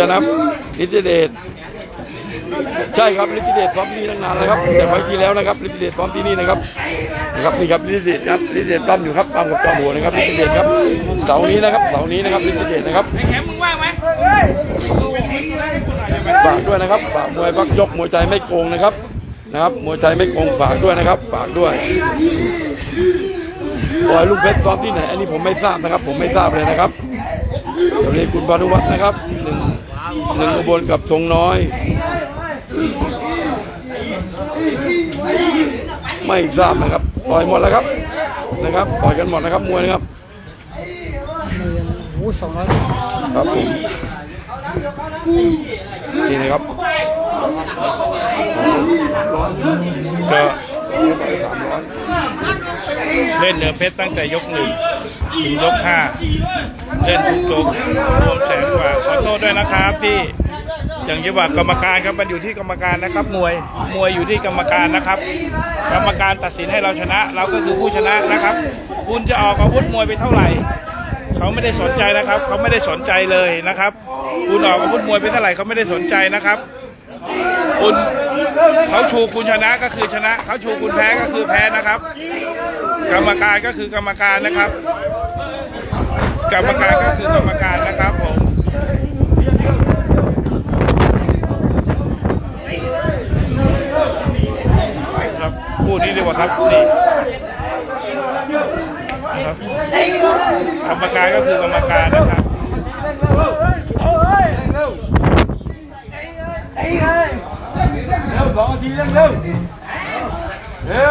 จะนับฤทธิเดชใช่ครับฤทธิเดชพร้อมที่นี่ตั้งนานแล้วครับแต่ไฟล์ที่แล้วนะครับฤทธิเดชพร้อมที่นี่นะครับนะครับนี่ครับฤทธิเดชครับฤทธิเดชปั้มอยู่ครับปั้มกับจอมหัวนะครับฤทธิเดชครับเสาร์นี้นะครับเสาร์นี้นะครับฤทธิเดชนะครับไอ้แขมมึงว่างไหมฝากด้วยนะครับฝากมวยพักยกมวยใจไม่โกงนะครับนะครับมวยใจไม่โกงฝากด้วยนะครับ ฝากด้วยปล่อยลูกเพชรซ้อมที่ไหนอันนี้ผมไม่ทราบนะครับ ผมไม่ทราบเลยนะครับเดี๋ยวนี้คุณพานุวัฒน์นะครับหนึ่ง หนึ่งอุบลกับทงน้อย ไม่ทราบนะครับปล่อยหมดแล้วครับนะครับปล่อยกันหมดนะครับมวยนะครับโอ้สองร้อยครับผมนี่นะครับก็เล่นเหนือเพชรตั้งแต่ยกหนึ่ง ถึงยกห้าเล่นทุกยกรวมแสนกว่า ขอโทษด้วยนะครับที่อย่างที่ว่ากรรมการครับมันอยู่ที่กรรมการนะครับ มวยมวยอยู่ที่กรรมการนะครับ กรรมการตัดสินให้เราชนะ เราก็คือผู้ชนะนะครับ คุณจะออกอาวุธมวยไปเท่าไหร่ เขาไม่ได้สนใจนะครับ เขาไม่ได้สนใจเลยนะครับ คุณออกอาวุธมวยไปเท่าไหร่เขาไม่ได้สนใจนะครับ คุณเขาชูคุณชนะก็คือชนะ เขาชูคุณแพ้ก็คือแพ้นะครับ กรรมการก็คือกรรมการนะครับ กรรมการก็คือกรรมการนะครับผมครับพูดนี้ดีกว่าครับนี่นะครับกรรมการก็คือกรรมการนะครับครั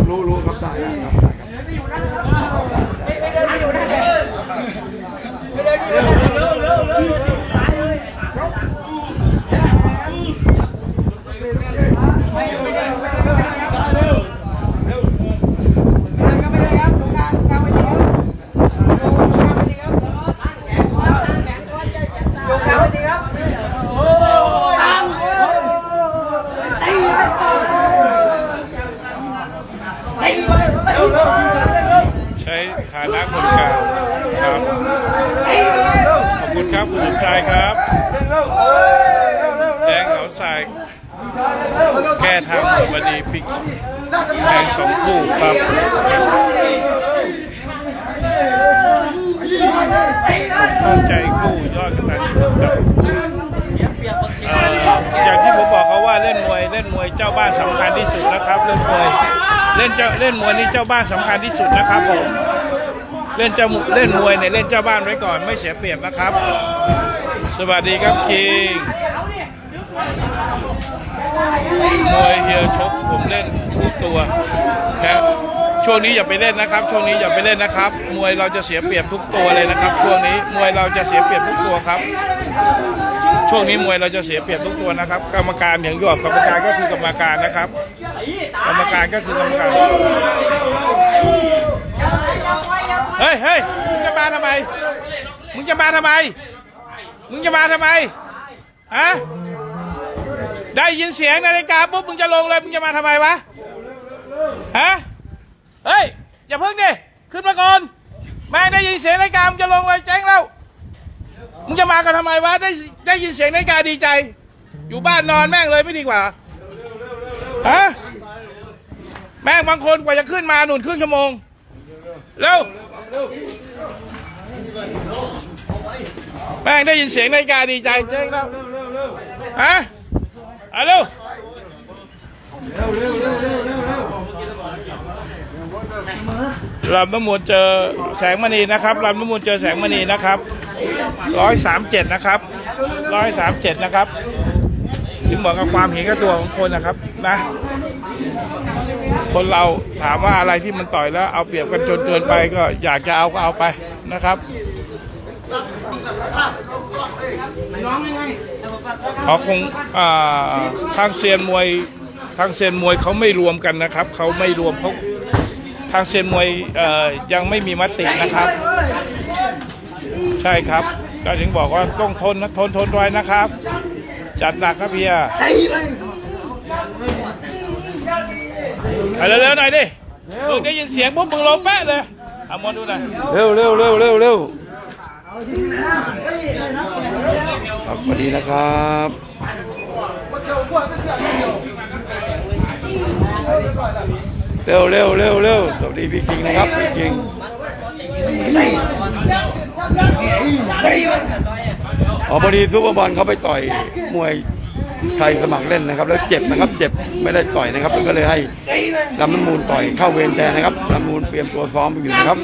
บรู้รู้ครับได้ครับได้ครับ ใช้ฐานะคนกลางครับ ขอบคุณครับคุณสมชายครับ แดงเขาสาย แก้ทางบดีปิกแดงสองคู่ครับ เข้าใจคู่ยอดกระตันยูครับเอ่ออย่างที่ผมบอกเขาว่าเล่นมวยเล่นมวยเจ้าบ้านสำคัญที่สุดนะครับ เล่นมวยเล่นเจ้าเล่นมวยนี่เจ้าบ้านสำคัญที่สุดนะครับผมเล่นเจ้าเล่นมวยเนี่ยเล่นเจ้าบ้านไว้ก่อนไม่เสียเปรียบนะครับ สวัสดีครับคิงมวยเฮียชกผมเล่นทุกตัวครับ ช่วงนี้อย่าไปเล่นนะครับ ช่วงนี้อย่าไปเล่นนะครับ มวยเราจะเสียเปรียบทุกตัวเลยนะครับ ช่วงนี้มวยเราจะเสียเปรียบทุกตัวครับ ช่วงนี้มวยเราจะเสียเปรียบทุกตัวนะครับ กรรมการอย่างที่บอกกรรมการก็คือกรรมการนะครับ กรรมการก็คือกรรมการเฮ้ยเฮ้ยมึงจะมาทำไมมึงจะมาทำไมมึงจะมาทำไมฮะได้ยินเสียงนาฬิกาปุ๊บมึงจะลงเลยมึงจะมาทำไมวะฮะ เฮ้ย อย่าเพึ่งดิ ขึ้นมาก่อน แม่งได้ยินเสียงนาฬิกามึงจะลงเลยแจ้งแล้ว มึงจะมากันทำไมวะ ได้ได้ยินเสียงนาฬิกาดีใจ อยู่บ้านนอนแม่งเลยไม่ดีกว่า ฮะ แม่งบางคนกว่าจะขึ้นมาหนุนครึ่งชั่วโมง เร็ว แม่งได้ยินเสียงนาฬิกาดีใจเจ๊งแล้ว ฮะอะเร็ว ลำน้ำมูลเจอแสงมณีนะครับลำน้ำมูลเจอแสงมณีนะครับร้อยสามเจ็ดนะครับร้อยสามเจ็ดนะครับถึงบอกกับความเห็นกับตัวของคนนะครับนะ คนเราถามว่าอะไรที่มันต่อยแล้วเอาเปรียบกันจนเกินไปก็อยากจะเอาก็เอาไปนะครับเขาคงทางเซียนมวยทางเซียนมวยเขาไม่รวมกันนะครับ เขาไม่รวมเขา ทางเซียนมวยเอ่อยังไม่มีมตินะครับ ใช่ครับ ก็ถึงบอกว่าต้องทนนะทนทนไว้นะครับ จัดหนักครับเฮียไปเร็วๆหน่อยดิมึงได้ยินเสียงปุ๊บมึงลงแปะเลยเอามาดูหน่อยเร็วเร็วเร็วเร็วเร็วครับสวัสดีนะครับเเร็วเร็วเร็วเร็วสวัสดีพี่คิงนะครับพี่คิงอ๋อพอดีซูเปอร์บอลเขาไปต่อยมวยไทยสมัครเล่นนะครับ แล้วเจ็บนะครับ เจ็บไม่ได้ต่อยนะครับ ก็เลยให้ลำน้ำมูลต่อยเข้าเวรแทนนะครับลำน้ำมูลเตรียมตัวซ้อมอยู่นะครับ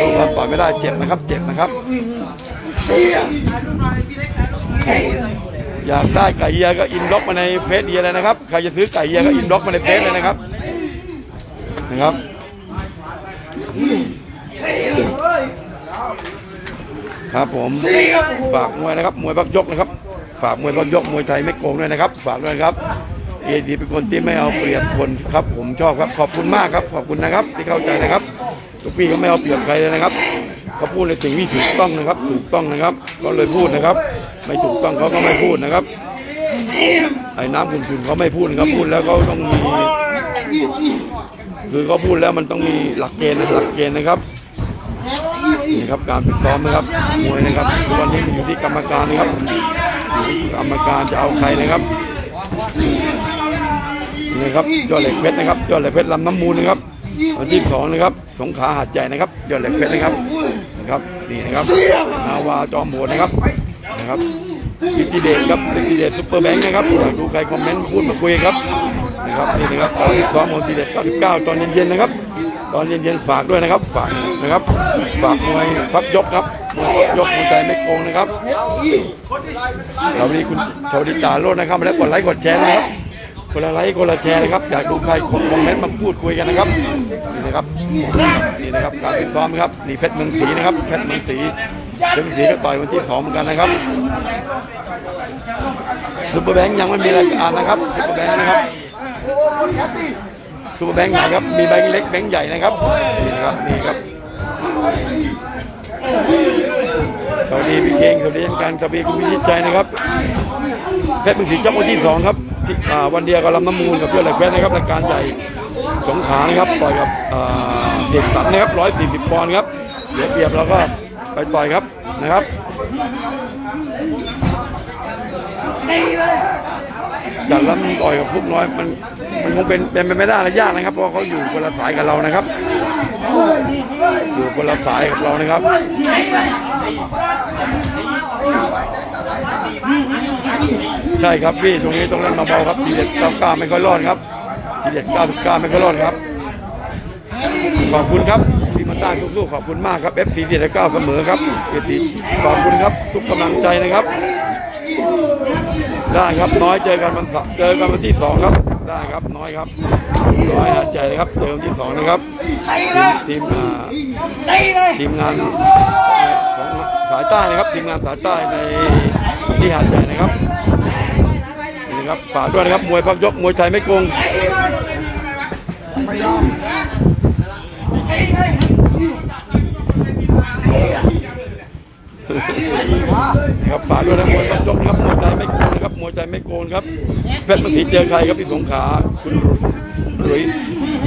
ซูเปอร์บอลต่อยไม่ได้เจ็บนะครับ เจ็บนะครับอยากได้ไก่เฮียก็อินบ็อกมาในเฟซเฮียเลยนะครับใครจะซื้อไก่เฮียก็อินบ็อกมาในเฟซเลยนะครับ นะครับครับผมฝากมวยนะครับ มวยบักยกนะครับ ฝากมวยบักยกมวยไทยไม่โกงด้วยนะครับ ฝากด้วยครับเอดีเป็นคนที่ไม่เอาเปรียบคนครับ ผมชอบครับขอบคุณมากครับ ขอบคุณนะครับ ที่เข้าใจนะครับทุกพี่เขาไม่เอาเปรียบใครเลยนะครับเขาพูดในสิ่งที่ถูกต้องนะครับ ถูกต้องนะครับก็เลยพูดนะครับ ไม่ถูกต้องเขาก็ไม่พูดนะครับไอ้น้ำขุ่นๆเขาไม่พูดนะครับพูดแล้วเขาต้องมี คือเขาพูดแล้วมันต้องมีหลักเกณฑ์นะหลักเกณฑ์นะครับนี่ครับการฝึกซ้อมนะครับมวยนะครับทุกวันนี้อยู่ที่กรรมการนะครับกรรมการจะเอาใครนะครับนี่ครับยอดเหล็กเพชรนะครับยอดเหล็กเพชรลำน้ำมูลนะครับวันที่สองนะครับ สงขาหาดใหญ่นะครับยอดเหล็กเพชรนะครับนะครับนี่นะครับนาวาจอมโหดนะครับนะครับ พิติเดชครับพิติเดชซุปเปอร์แบงค์นะครับอยากดูใครคอมเมนต์พูดมาคุยครับนะครับนี่นะครับตอนที่ซ้อมของพิติเดช99 ตอนเย็นๆนะครับตอนเย็นๆฝากด้วยนะครับฝากนะครับฝากมวยพับยกครับมวยพับยกมวยใจไม่โกงนะครับสวัสดีคุณสวัสดีจ่าโรจน์นะครับมาแล้วกดไลค์กดแชร์นะครับคนละไลค์คนละแชร์นะครับอยากดูใครคอมเมนต์มาพูดคุยกันนะครับนี่นะครับนี่นะครับการฝึกซ้อมครับนี่เพชรเมืองศรีนะครับเพชรเมืองศรี เพชรมืองศรีก็ต่อยวันที่สองเหมือนกันนะครับซุปเปอร์แบงค์ยังไม่มีรายการนะครับซุปเปอร์แบงค์นะครับซูเปอร์แบงค์ใหญ่ครับ มีแบงค์เล็กแบงค์ใหญ่นะครับนี่นะครับนี่ครับสวัสดีพี่เก่งสวัสดีท่านการสวัสดีคุณพิชิตใจนะครับเพชรเมืองศรีจังหวัดที่สองครับวันเดียวกับลำน้ำมูลกับเพื่อนเหล็กเพชรนะครับรายการใหญ่สงขลานะครับต่อยกับเสียสันนะครับร้อยสี่สิบปอนด์ครับเสียเปรียบเราก็ ต่อยครับนะครับจากแล้วมันต่อยกับพวกน้อยมันมันคงเป็นเป็นไปไม่ได้และยากนะครับ เพราะเขาอยู่คนละสายกับเรานะครับ อยู่คนละสายกับเรานะครับใช่ครับพี่ตรงนี้ต้องเล่นเบาๆครับทีเด็ดเก้าเก้าไม่ค่อยรอดครับทีเด็ดเก้าสิบเก้าไม่ค่อยรอดครับขอบคุณครับ มาสร้างสู้ขอบคุณมากครับ F4 ทีเสมอครับเกียรติขอบคุณครับ ทุกกำลังใจนะครับ ได้ครับน้อยเจอกันวันเสาร์เจอกันวันที่สองครับ ได้ครับน้อยครับน้อยหาดใหญ่นะครับเจอวันที่สองนะครับทีมทีมอ่าทีมงานของสายใต้นะครับ ทีมงานสายใต้ในที่หาดใหญ่นะครับนี่นะครับฝากด้วยนะครับมวยพักยกมวยไทยไม่โกงนะ ครับฝากด้วยนะมวยพักยกนะครับมวยไทยไม่โกงนะครับมวยไทยไม่โกงครับเพชรมันสีเจอใครครับที่สงขลาคุณหลุย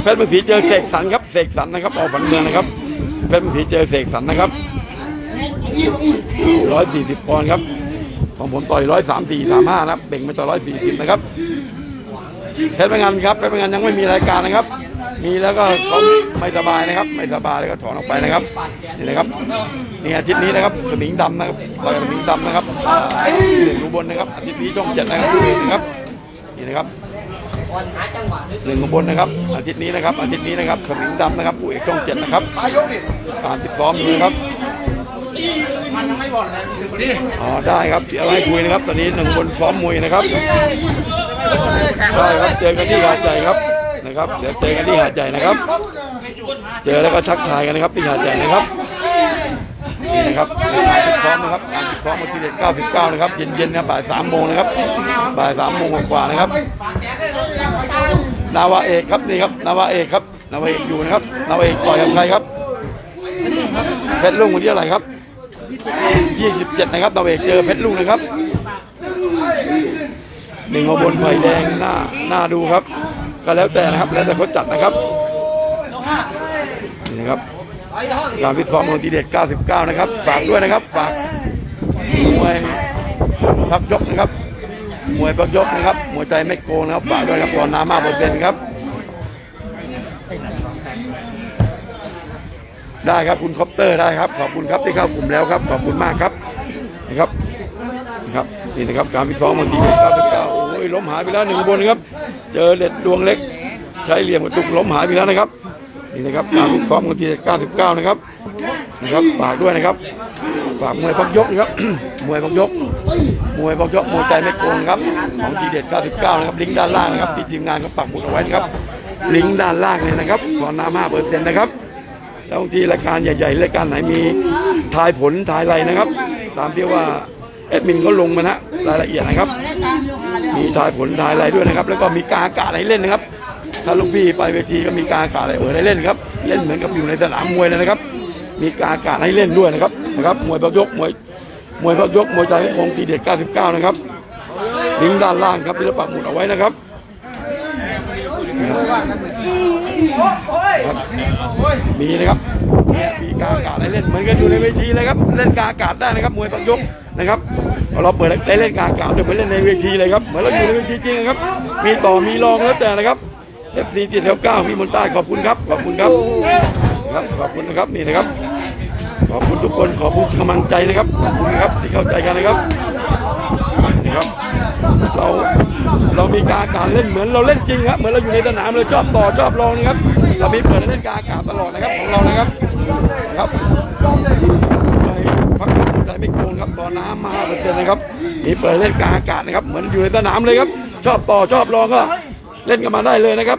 เพชรมันสีเจอเสกสรรครับเสกสรรนะครับออกฝันเมืองนะครับเพชรมันสีเจอเสกสรรนะครับร้อยสี่สิบปอนด์ครับของผมต่อยร้อยสามสี่สามห้านะครับเบ่งไปต่อร้อยสี่สิบนะครับเพชรพงันครับเพชรพงันยังไม่มีรายการนะครับ มีแล้วก็เขาไม่สบายนะครับ ไม่สบายแล้วก็ถอนออกไปนะครับนี่นะครับนี่อาทิตย์นี้นะครับสมิงดำนะครับต่อยสมิงดำนะครับหนึ่งอุบลนะครับอาทิตย์นี้ช่องเจ็ดนะครับนี่นะครับนี่นะครับหนึ่งอุบลนะครับ อาทิตย์นี้นะครับ อาทิตย์นี้นะครับสมิงดำนะครับผู้เอกช่องเจ็ดนะครับการติดซ้อมอยู่นะครับอ๋อได้ครับเดี๋ยวให้คุยนะครับ ตอนนี้หนึ่งบนซ้อมมวยนะครับได้ครับเจอกันที่หาใหญ่ครับ นะครับ เดี๋ยวเจอกันที่หาดใหญ่นะครับ เจอแล้วก็ทักทายกันนะครับที่หาดใหญ่นะครับนี่นะครับการฝึกซ้อมนะครับการฝึกซ้อมวันที่เด็ด99 นะครับ เย็นๆนะบ่ายสามโมงนะครับ บ่ายสามโมงกว่าๆนะครับ นาวาเอกครับนี่ครับ นาวาเอกครับ นาวาเอกอยู่นะครับ นาวาเอกต่อยกับใครครับเพชรลุงวันที่อะไหรครับ 27 นะครับตะเวกเจอเพชรลูกนะครับหนึ่งเอาบนไฟแดงหน้าหน้าดูครับ ก็แล้วแต่นะครับแล้วแต่เขาจัดนะครับนี่นะครับการพิตซ้อมของทีเด็ด 99 นะครับ ฝากด้วยนะครับ ฝากมวยพักยกนะครับ มวยพักยกนะครับ มวยใจไม่โกงนะครับ ฝากด้วยครับรอน้ำมากเปอร์เซ็นต์ครับ ได้ครับคุณคอปเตอร์ได้ครับ ขอบคุณครับที่เข้ากลุ่มแล้วครับ ขอบคุณมากครับ นะครับ นะครับ นี่นะครับการพิตซ้อมของทีเด็ด 99 ยล้มหายไปแล้วหนึ่งบนนครับ เจอเด็ดดวงเล็ก ใช้เหลี่ยมกระตุกล้มหายไปแล้วนะครับนี่นะครับการฝึกซ้อมกันที99 นะครับนะครับฝากด้วยนะครับฝากมวยพักยกนะครับมวยพักยก มวยพักยกมวยใจไม่โกงครับของทีเด็ด 99 นะครับลิงก์ด้านล่างนะครับที่ทีมงานเขาปักหมุดเอาไว้นะครับลิงก์ด้านล่างเลยนะครับขอน้ำ5เปอร์เซ็นต์นะครับแล้วบางทีรายการใหญ่ๆรายการไหนมีทายผลทายอะไรนะครับ ตามที่ว่าแอดมินเขาลงมานะรายละเอียดนะครับ มีทายผลทายอะไรด้วยนะครับ แล้วก็มีการอากาศให้เล่นนะครับ ถ้าลูกพี่ไปเวทีก็มีการอากาศอะไรเออให้เล่นครับ เล่นเหมือนกับอยู่ในสนามมวยเลยนะครับ มีการอากาศให้เล่นด้วยนะครับนะครับ มวยพักยกมวยมวยพักยกมวยใจคงทีเด็ด 99 นะครับลิงด้านล่างครับที่เราปักหมุดเอาไว้นะครับมีนะครับมีการอากาศให้เล่นเหมือนกันอยู่ในเวทีเลยครับ เล่นการอากาศได้นะครับ มวยพักยกนะครับ เราเปิดได้เล่นการอากาศเดี๋ยวไปเล่นในเวทีเลยครับเหมือนเราอยู่ในเวทีจริงครับ มีต่อมีรองแล้วแต่นะครับ FC 7 9 9พี่มนใต้ขอบคุณครับขอบคุณครับครับขอบคุณนะครับนี่นะครับ ขอบคุณทุกคนขอบคุณกำลังใจนะครับขอบคุณนะครับที่เข้าใจกันนะครับนี่ครับ เราเรามีการกาศเล่นเหมือนเราเล่นจริงครับเหมือนเราอยู่ในสนามเลยชอบต่อชอบรองนะครับ เรามีเปิดเล่นการอากาศตลอดนะครับของเรานะครับครับ 10โมงครับต่อน้ำมาเปอร์เซ็นนะครับนี่เปิดเล่นกลางอากาศนะครับเหมือนอยู่ในสนามเลยครับ ชอบต่อชอบรองก็เล่นกันมาได้เลยนะครับ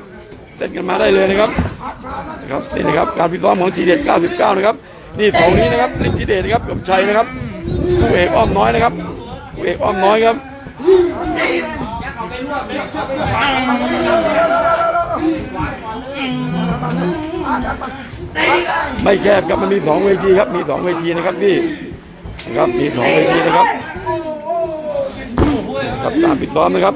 เล่นกันมาได้เลยนะครับนะครับนี่นะครับการพิซ้อมของทีเด็ด99 นะครับ นี่สองนี้นะครับทีเด็ดนะครับกับชัยนะครับผู้เอกอ้อมน้อยนะครับผู้เอกอ้อมน้อยครับไม่แคบครับมันมีสองเวทีครับมีสองเวทีนะครับพี่ นะครับมีสองเวทีนะครับครับการพิดซ้อมนะครับ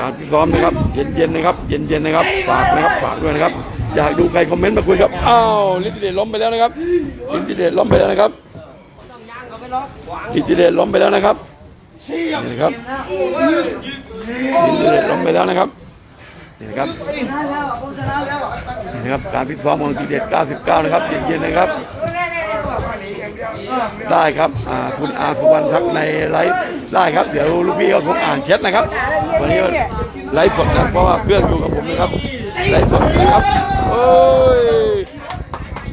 การพิซ้อมนะครับ เย็นๆนะครับ เย็นๆนะครับ ฝากนะครับ ฝากด้วยนะครับ อยากดูใครคอมเมนต์มาคุยครับอ้าวลิทธิเดชล้มไปแล้วนะครับลิทธิเดชล้มไปแล้วนะครับลิทธิเดชล้มไปแล้วนะครับนี่นะครับลิทธิเดชล้มไปแล้วนะครับนี่นะครับนี่นะครับ การพิซ้อมของลิทธิเดช99 นะครับ เย็นๆนะครับ ได้ครับคุณอาสุวรรณทักในไลฟ์ได้ครับ เดี๋ยวลูกพี่ก็คงอ่านแชทนะครับ วันนี้ไลฟ์สดนะเพราะว่าเพื่อนอยู่กับผมนะครับไลฟ์สดนะครับโอ้ย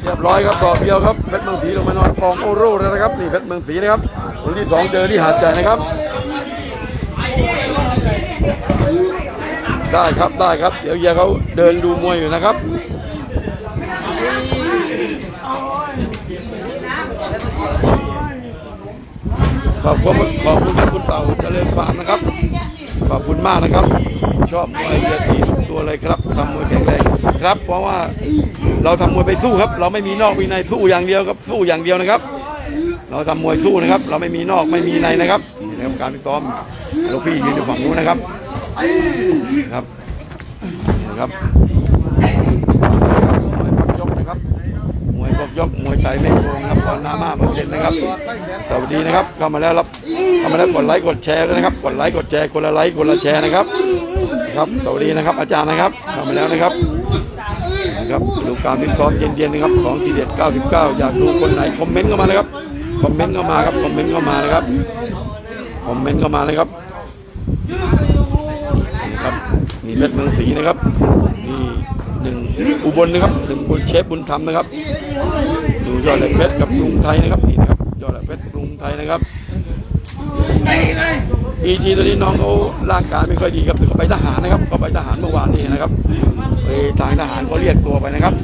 เรียบร้อยครับต่อเดียวครับเพชรเมืองศรีลงมานอนกองโอโร่แล้วนะครับนี่เพชรเมืองศรีนะครับคนที่สองเจอที่หาดใหญ่นะครับได้ครับได้ครับ เดี๋ยวเฮียเขาเดินดูมวยอยู่นะครับ อบคุณขอบคุณคุณเต่าเจริญฟาร์มนะครับ ขอบคุณมากนะครับ ชอบมวยเยอะดีตัวเลยครับทำมวยแข็งแรงครับ เพราะว่าเราทำมวยไปสู้ครับ เราไม่มีนอกมีในสู้อย่างเดียวครับ สู้อย่างเดียวนะครับ เราทำมวยสู้นะครับ เราไม่มีนอกไม่มีในนะครับนี่นะครับการพิซ้อมลูกพี่ยืนอยู่ฝั่งนู้นนะครับครับนะครับมวยพักยกนะครับมว ยกมวยใจไม่โกงครับตอนหน้ามาเปอร์เซ็นนะครับ สวัสดีนะครับเข้ามาแล้วรับเข้ามาแล้วกดไลค์กดแชร์ด้วยนะครับ กดไลค์กดแชร์คนละไลค์คนละแชร์นะครับ ครับสวัสดีนะครับ อาจารย์นะครับเข้ามาแล้วนะครับนะครับดูการฟิตซ้อมเย็นๆนะครับของทีเด็ด99 อยากดูคนไหนคอมเมนต์เข้ามานะครับคอมเมนต์เข้ามาครับคอมเมนต์เข้ามานะครับคอมเมนต์เข้ามานะครับนี่ครับนี่เพชรเมืองศรีนะครับนี่ หนึ่งอุบลนะครับหนึ่งบุญเชฟบุญธรรมนะครับดูยอดเหลกเพชรกับกรุงไทยนะครับนี่นะครับยอดเหลกเพชรกรุงไทยนะครับอีทีตัวนี้น้องเขาร่างกายไม่ค่อยดีครับถึงเขาไปทหารนะครับเขาไปทหารเมื่อวานนี้นะครับไปทางทหารเขาเรียกตัวไปนะครับ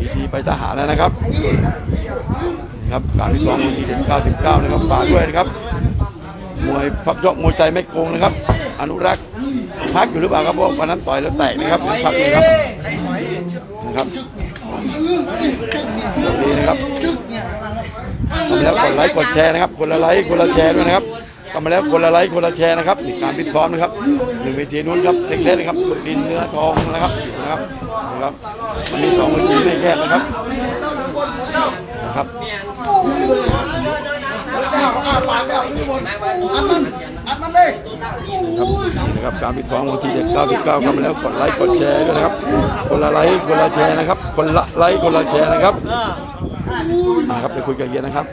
อีทีไปทหารแล้วนะครับครับการที่สองมีเด็ด99นะครับฝากด้วยนะครับมวยพับยกมวยใจไม่โกงนะครับ อนุรักษ์ พักอยู่หรือเปล่าครับเพราะวันนั้นต่อยแล้วแตกนะครับพักเลยครับนะครับสวัสดีนะครับทำแล้วกดไลค์กดแชร์นะครับ คนละไลค์คนละแชร์ด้วยนะครับกลับมาแล้วคนละไลค์คนละแชร์นะครับนี่การพิตซ้อมนะครับหนึ่งเวทีนู้นครับเล็กๆนะครับดินเนื้อทองนะครับนะครับนะครับวันนี้สองเวทีไม่แคบนะครับนะครับ ครับนี่นะครับการพิดสองวันที่เจ็ดเก้าสิบเก้าครับมาแล้วกดไลค์กดแชร์ด้วยนะครับ คนละไลค์คนละแชร์นะครับ คนละไลค์คนละแชร์นะครับนะครับไปคุยกันเย็นนะครับ